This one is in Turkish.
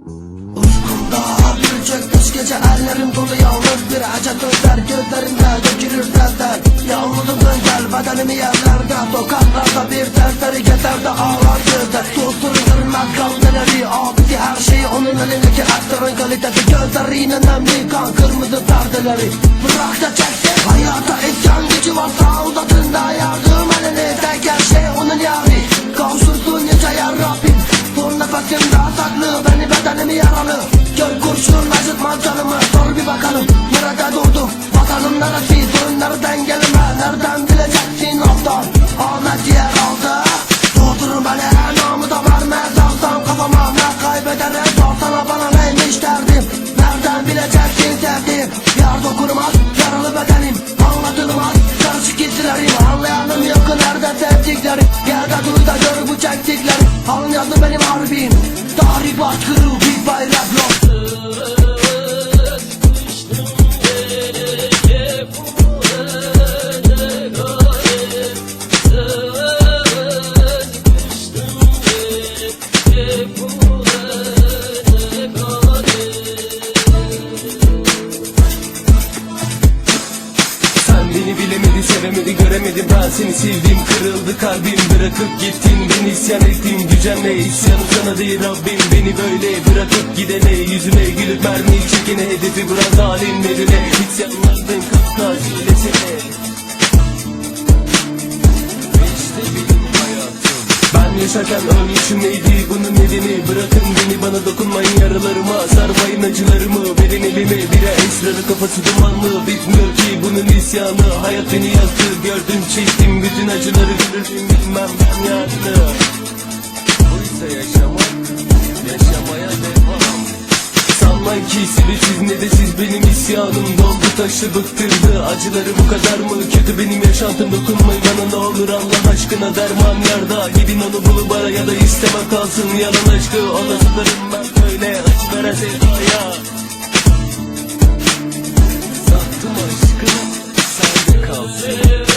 Uykumda birçok kış gece ellerim dolu yalnız bir acı gözler gözlerimde dökülür derler Yalnızım gel bedenimi yerlerde Sokaklarda bir tersleri yeter de ağlar gözler. Susturulur kalbeleri abisi her şey onun elindeki aktörün kalitesi. Gözleri yine nemli kan kırmızı perdeleri. Bırak da çeksin. Hayata isyan gücü varsa uzatında yardım elini. Tek her şey onun yari Kavuşursun yer Rabbim Son nefesim daha saklı beni bedenimi yaralı. Gör kurşun acıtmaz canımı Sor bir bakalım. Nerede durdum Vatanım neresi sorunları dengelime Nereden bileceksin aptal? Ahmet yer aldı Durdurun beni namı da vermez Alsam kafama ne kaybederim? Sorsana bana neymiş derdim? Nereden bileceksin sevdiğim Yar dokunmaz yaralı bedenim. Anlatılmaz karışık hislerim Anlayanım yok nerede sevdiklerim Gel de duy da gör bu çektiklerim Alın yazdı benim harbim. Tarih baskırı bir bayrak yok sevemedi göremedi ben seni sevdim. Kırıldı kalbim bırakıp gittin. Ben isyan ettim Gücenle isyanı sana değil Rabbim. Beni böyle bırakıp gidene Yüzüme gülüp mermi çekene hedefi bırak zalimlerine İsyanlardın kapta çilesine İşte yaşarken ölmüşüm neydi? Bunun nedeni? Bırakın beni bana dokunmayın. Yaralarıma Sarmayın acılarımı. Verin elime Bire esrarı kafası dumanlı Bitmiyor ki bunun isyanı Hayat beni yaktı. Gördüm çektim Bütün acıları görürdüm bilmem ben yarını Buysa yaşamak ki siz ne de siz benim isyanım Doldu taşı bıktırdı. Acıları bu kadar mı? Kötü benim yaşantım dokunmayın bana ne olur Allah aşkına derman yarda. Gidin onu bulup ara ya da isteme kalsın yalan aşkı. Olasılarım ben böyle acı veren sevdaya. Sattım aşkı sende kalsın